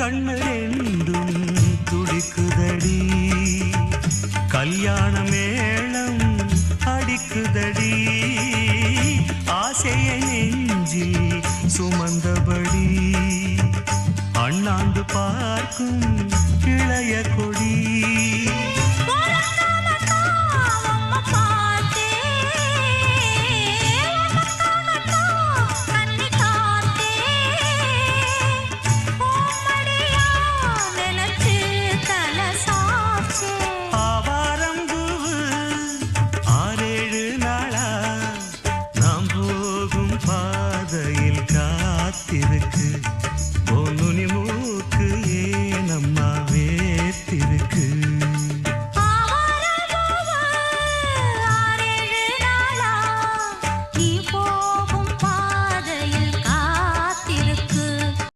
கண்ணு ரெண்டும் துடிக்குதடி. கல்யாண மேளம் அடிக்குதடி. ஆசையை நெஞ்சில் சுமந்தபடி. அண்ணாந்து பார்க்கும் இளைய கொடி காத்திருக்கு